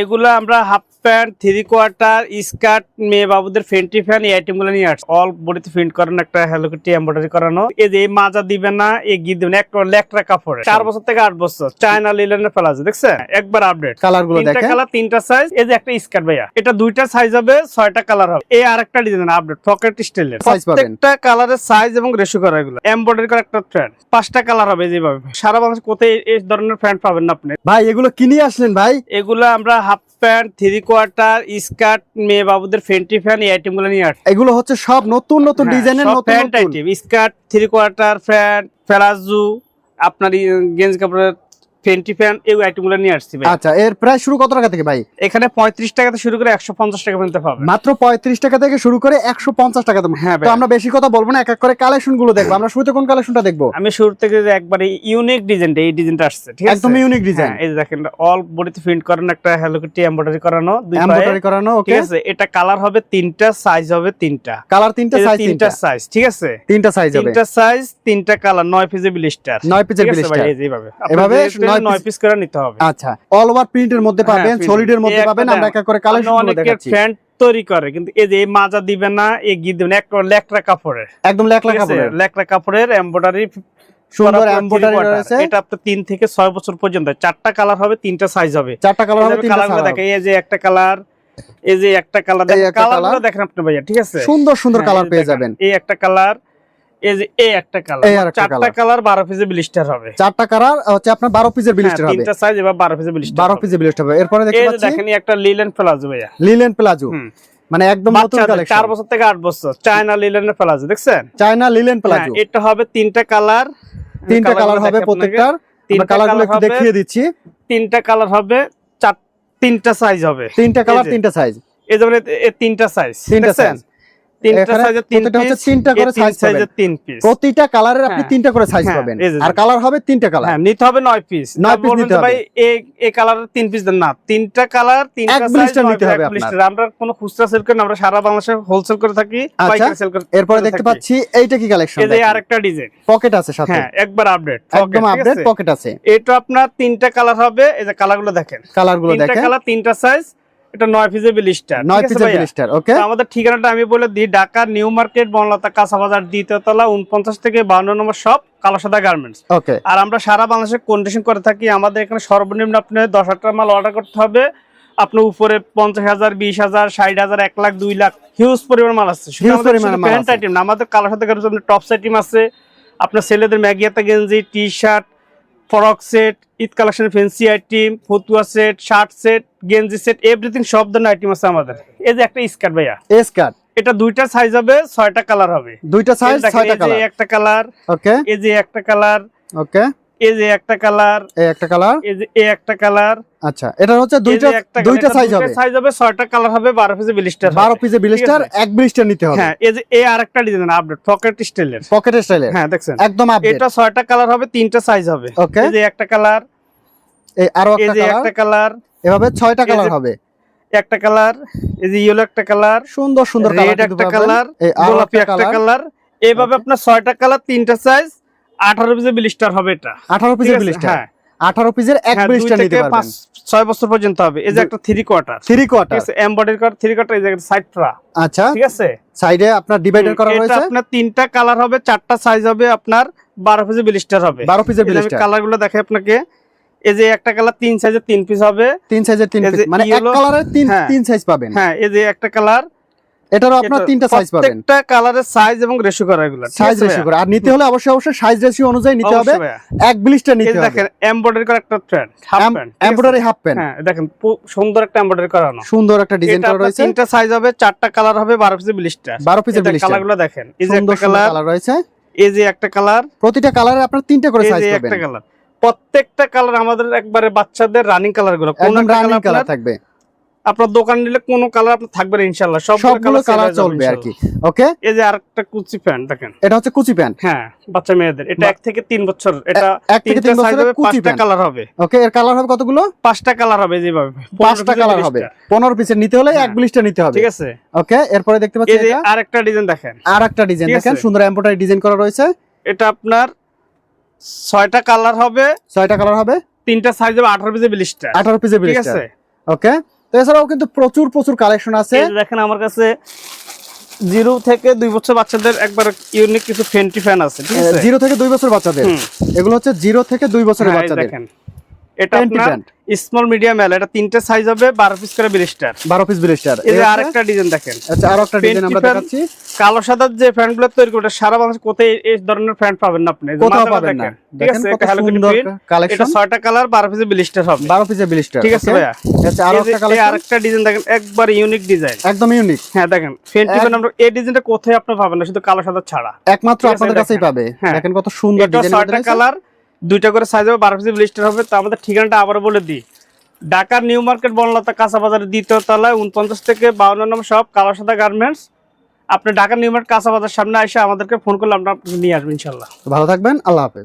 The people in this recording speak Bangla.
এগুলো আমরা half pant three quarter skirt মেয়ে বাবুদের ফেন্টি ফ্যান এই আইটেমগুলো নিয়ে আসছে। অল বডিতে প্রিন্ট করানো একটা হ্যালোকেটি এমব্রয়ডারি করানো। এই যে মাজা দিবে না এই গিয়ে দিবে না একটা লেকটা কাপড়ে চার বছর থেকে আট বছর চায়না লিলেনের প্লাজো দেখছেন? একবার আপডেট কালারগুলো তিনটা কালার তিনটা সাইজ এই যে একটা স্কার্ট ভাইয়া। এটা দুইটা সাইজ হবে ছয়টা কালার হবে। এই আরেকটা ডিজাইন আপডেট পকেট স্টাইলের। প্রত্যেকটা কালারের সাইজ এবং রেশিও করা এগুলো। এমব্রয়ডারি করা একটা ট্রেন্ড পাঁচটা কালার হবে যেভাবে। সারা বাংলাদেশ কোথায় এই ধরনের প্যান্ট পাবেন না আপনি? ভাই এগুলো কিনে আসলেন ভাই? এগুলো আমরা half pant three quarter skirt মেয়ে বাবুদের ফেন্টি ফ্যান এই আইটেমগুলো নিয়ে আসছে। এগুলো হচ্ছে সব নতুন নতুন ডিজাইনের নতুন pant item skirt three quarter pant palazzo আপনার গেঞ্জ কাপড়ের ফেন্টি ফ্যান এই আইটেম নিয়ে আসছি ভাই। আচ্ছা এর প্রায় শুরু কত টাকা থেকে ভাই? এখানে পঁয়ত্রিশ টাকা থেকে শুরু করে একশো পঞ্চাশ টাকা পর্যন্ত পাবেন মাত্র পঁয়ত্রিশ টাকা থেকে শুরু করে একশো পঞ্চাশ টাকা হ্যাঁ তো আমরা বেশি কথা বলব না এক এক করে কালেকশনগুলো দেখব। আমরা শুরুতে কোন কালেকশনটা দেখব? আমি শুরু থেকে যে একবারে ইউনিক ডিজাইনটা এই ডিজাইনটা আসছে ঠিক আছে? একদম ইউনিক ডিজাইন হ্যাঁ, এই দেখেন অল বডিতে প্রিন্ট করানো একটা হ্যালোকেটি এমব্রয়ডারি করানো দুই এমব্রয়ডারি করানো ওকে ঠিক আছে? এটা কালার হবে তিনটা সাইজ হবে তিনটা। কালার তিনটা সাইজ তিনটা তিনটা। সাইজ ঠিক আছে? তিনটা সাইজ হবে। তিনটা সাইজ তিনটা কালার নয় পিসে ব্লিস্টার নয়। এইভাবে। এভাবে নয় নয় পিস করে নিতে হবে। আচ্ছা অল ওভার প্রিন্টের মধ্যে হ্যাঁ, পাবেন সলিডের মধ্যে পাবেন আমরা এক এক করে কালেকশন দেখাচ্ছি। প্যান্ট তৈরি করে কিন্তু এই যে মাজা দিবে না এই গিয়ে দিবে না একটা কাপড়ের। একদম লেখ ঠিক লেখা কাপড়ের। এমব্রয়ডারি সুন্দর এমব্রয়ডারি রয়েছে। এটা আপনার তিন থেকে ছয় বছর পর্যন্ত। চারটা কালার হবে তিনটা সাইজ হবে। চারটা কালার হবে তিনটা দেখেন এই যে একটা কালার এই যে একটা কালার দেখেন দেখেন আপনি ভাইয়া ঠিক আছে? সুন্দর সুন্দর হ্যাঁ, কালার পেয়ে যাবেন। এই একটা কালার এই যে এই একটা কালার চারটা কালার বারো পিসে ব্লিস্টার হবে। চারটা কালার হচ্ছে আপনার বারো পিসের ব্লিস্টার হবে। তিনটা সাইজ এবার বারো পিসে ব্লিস্টার বারো পিসের ব্লিস্টার হবে। এরপরে দেখতে পাচ্ছি দেখেন একটা লিলেন প্লাজো ভাইয়া। লিলেন প্লাজো মানে একদম নতুন কালেকশন বছর থেকে আট বছর চায়না লিলেনের প্লাজো দেখছেন? চায়না লিলেন প্লাজো এটা হবে তিনটা কালার তিনটা কালার হবে প্রত্যেকটার। আমরা তিনটা কালারগুলো একটু দেখিয়ে দিচ্ছি। তিনটা কালার হবে চার তিনটা সাইজ হবে। তিনটা কালার তিনটা সাইজ এই যেমন এ তিনটা সাইজ তিনটা দেখছেন? প্রতিটা কালারের আপনি হ্যাঁ। তিনটা করে সাইজ হ্যাঁ, পাবেন। আর কালার হবে তিনটা কালার হ্যাঁ নিতে হবে নয় পিস নয় piece নিতে ভাই এই এই কালারের তিন পিস দেন না। তিনটা কালার তিনটা এক size, blister নয় নিতে হবে এক আপনার। blister। আমরা কোনো খুচরা সেল করি আমরা সারা বাংলাদেশে হোলসেল করে থাকি আচ্ছা, পাইকারি সেল করে এরপরে দেখতে পাচ্ছি এইটা কি কালেকশন এই যে আরেকটা ডিজাইন পকেট আছে সাথে। হ্যাঁ একবার আপডেট একদম আপডেট পকেট আছে? এটা আপনার তিনটা কালার হবে এই যে কালারগুলো দেখেন। কালারগুলো তিনটা দেখেন। কালার তিনটা সাইজ এটা নয় ওকে আমাদের ঠিকানাটা আমি বলে দিই ঢাকা নিউ মার্কেট বনলতা কাঁচা বাজার দ্বিতীয় উনপঞ্চাশ থেকে নম্বর শপ কালাসাদা গার্মেন্টস ওকে আর আমরা সারা বাংলাদেশে কন্ডিশন করে থাকি আমাদের এখানে সর্বনিম্ন আপনি দশ হাজার মাল অর্ডার করতে হবে। আপনার উপরে পঞ্চাশ হাজার বিশ হাজার ষাট হাজার এক লাখ দুই লাখ হিউজ পরিমাণ মাল আছে আমাদের প্যান্ট আইটেম আইটেম আছে। আপনার ছেলেদের ম্যাগিয়াতা গেঞ্জি T shirt frock set Eid collection fancy item ফতুয়া সেট শার্ট সেট গেঞ্জি সেট এভরিথিং সব ধরনের আইটেম আছে আমাদের। এই যে একটা স্কার্ট ভাইয়া। স্কার্ট। এটা দুইটা সাইজ হবে ছয়টা কালার হবে। দুইটা সাইজ ছয়টা কালার একটা কালার ওকে এই যে একটা কালার ওকে এই যে একটা কালার এই একটা কালার? এই যে এই একটা কালার আচ্ছা এটা হচ্ছে দুইটা দুইটা সাইজ হবে। সাইজ হবে ছয়টা কালার হবে বারো পিসে ব্লিস্টার বারো পিসের ব্লিস্টার এক ব্লিস্টার নিতে হবে। হ্যাঁ এই যে এই আরেকটা ডিজাইন আপডেট পকেট স্টাইলের পকেট স্টাইলের হ্যাঁ দেখছেন? একদম আপডেট এটা ছয়টা কালার হবে তিনটা সাইজ হবে। ওকে এই যে একটা কালার এই আরও এই যে একটা কালার। এভাবে ছয়টা কালার হবে। একটা কালার এই যে ইয়েলো একটা কালার সুন্দর সুন্দর কালার একটা কালার গোলাপি একটা একটা কালার। কালার। এইভাবে আপনার ছয়টা কালার তিনটা সাইজ আঠারো পিসে ব্লিস্টার হবে এটা। 18 পিসের ব্লিস্টার হ্যাঁ। 18 পিসের এক হ্যাঁ, ব্লিস্টার নিতে পারবেন। পাঁচ ছয় বছর পর্যন্ত হবে। এই যে একটা থ্রি কোয়ার্টার থ্রি ঠিক আছে? এমবডি করা থ্রি কোয়ার্টার এই যে সাইড ট্রা আচ্ছা। ঠিক আছে? সাইডে আপনার ডিভাইডার করা এটা আপনার তিনটা কালার হবে চারটা সাইজ হবে আপনার বারো পিসে ব্লিস্টার হবে। 12 পিসের ব্লিস্টার কালারগুলো দেখে আপনাকে। এই যে একটা কালার তিন সাইজের তিন পিস হবে। তিন সাইজের তিন পিস মানে এক কালারের তিন হ্যাঁ। তিন সাইজ পাবেন। হ্যাঁ এই যে একটা কালার এটারও আপনার তিনটা সাইজ পাবেন। প্রত্যেকটা কালারের সাইজ এবং রেশিও করা এগুলো সাইজ রেশিও? করে। আর নিতে হলে অবশ্যই অবশ্যই সাইজ রেশিও অনুযায়ী নিতে হবে। এক ব্লিস্টার নিতে হবে। দেখেন এমব্রয়ডারি করা একটা pant half pant embroidery half pant হ্যাঁ দেখেন সুন্দর একটা এমব্রয়ডারি করানো। সুন্দর একটা ডিজাইন করা রয়েছে। তিনটা সাইজ হবে চারটা কালার হবে বারো পিসের ব্লিস্টার 12 পিসের ব্লিস্টার কালারগুলো দেখেন এই যে একটা কালার কালার রয়েছে। এই যে একটা কালার প্রতিটা কালারে আপনার তিনটা করে এই সাইজ যে পাবেন একটা কালার প্রত্যেকটা কালার আমাদের একবারে বাচ্চাদের রানিং কালারগুলো কোন রানিং কালার থাকবে। আপনার দোকান নিলে কোনো কালার আপনার থাকবে না ইনশাআল্লাহ। সবগুলো সবগুলো কালার চলবে আর কি। ওকে? এই যে আরেকটা কুচি প্যান্ট দেখেন। এটা হচ্ছে কুচি প্যান্ট? হ্যাঁ বাচ্চা মেয়েদের। এটা এক থেকে তিন বছর। এটা এক থেকে তিন বছরের কুচি পাঁচটা প্যান্ট। কালার হবে। ওকে এর কালার হবে কতগুলো? পাঁচটা কালার হবে যেভাবে পাঁচটা কালার হবে। পনেরো পিসের নিতে হলে এক হ্যাঁ। নিতে হবে। ঠিক আছে। ওকে এরপরে দেখতে পাচ্ছি এই যে এটা। আরেকটা ডিজাইন দেখেন। আর একটা ডিজাইন দেখেন সুন্দর এমব্রয়ডারি ডিজাইন করা রয়েছে। এটা আপনার ছয়টা কালার হবে। ছয়টা কালার হবে। তিনটা সাইজ হবে আঠারো পিসের ব্লিস্টার আঠারো পিসের ঠিক আছে। ওকে তো এছাড়াও কিন্তু প্রচুর প্রচুর কালেকশন আছে। দেখেন আমার কাছে জিরো থেকে দুই বছর বাচ্চাদের একবার ইউনিক কিছু ফেন্টি ফ্যান আছে জিরো থেকে দুই বছর বাচ্চাদের। এগুলো হচ্ছে জিরো থেকে দুই বছরের বাচ্চা বাচ্চাদের। দেখেন। এটা আপনার স্মল মিডিয়াম এল এটা তিনটে সাইজ হবে বারো পিস করে ব্রিস্টার বারো পিস ব্রিস্টার এই যে আরেকটা ডিজাইন দেখেন। আচ্ছা আরও একটা ডিজাইন আমরা দেখাচ্ছি। কালো সাদার যে ফ্যান তৈরি করে সারা বাংলাদেশ কোথায় এই ধরনের ফ্যান পাবেন না আপনি? কোথাও পাবেন না। ঠিক আছে এটা Hello Kitty এটা কালেকশন কালার বারো পিসে ব্লিস্টার হবে। বারো পিসের ব্লিস্টার ঠিক আছে ভাইয়া। আচ্ছা আরও একটা এই কালেকশন আরেকটা ডিজাইন দেখেন একবার ইউনিক ডিজাইন একদম ইউনিক হ্যাঁ দেখেন আমরা এই ডিজাইনটা কোথায় আপনি পাবেন না শুধু কালো সাদা ছাড়া। একমাত্র আপনাদের কাছেই পাবে। হ্যাঁ। দেখেন কত সুন্দর এটা ছয়টা কালার দুইটা করে সাইজ হবে, বারো পিসি ব্লিস্টার হবে। তো আমাদের ঠিকানাটা আবার বলে দিই। ঢাকার নিউ মার্কেট, বনলতা কাঁচা বাজারের দ্বিতীয় তলায়, উনপঞ্চাশ থেকে বাউন্ন নম্বর সব কালো সাদা গার্মেন্টস আপনি ঢাকার নিউ মার্কেট, কাঁচা বাজার সামনে এসে আমাদেরকে ফোন করলে আমরা নিয়ে আসবেন ইনশাল্লাহ। ভালো থাকবেন, আল্লাহ হাফেজ।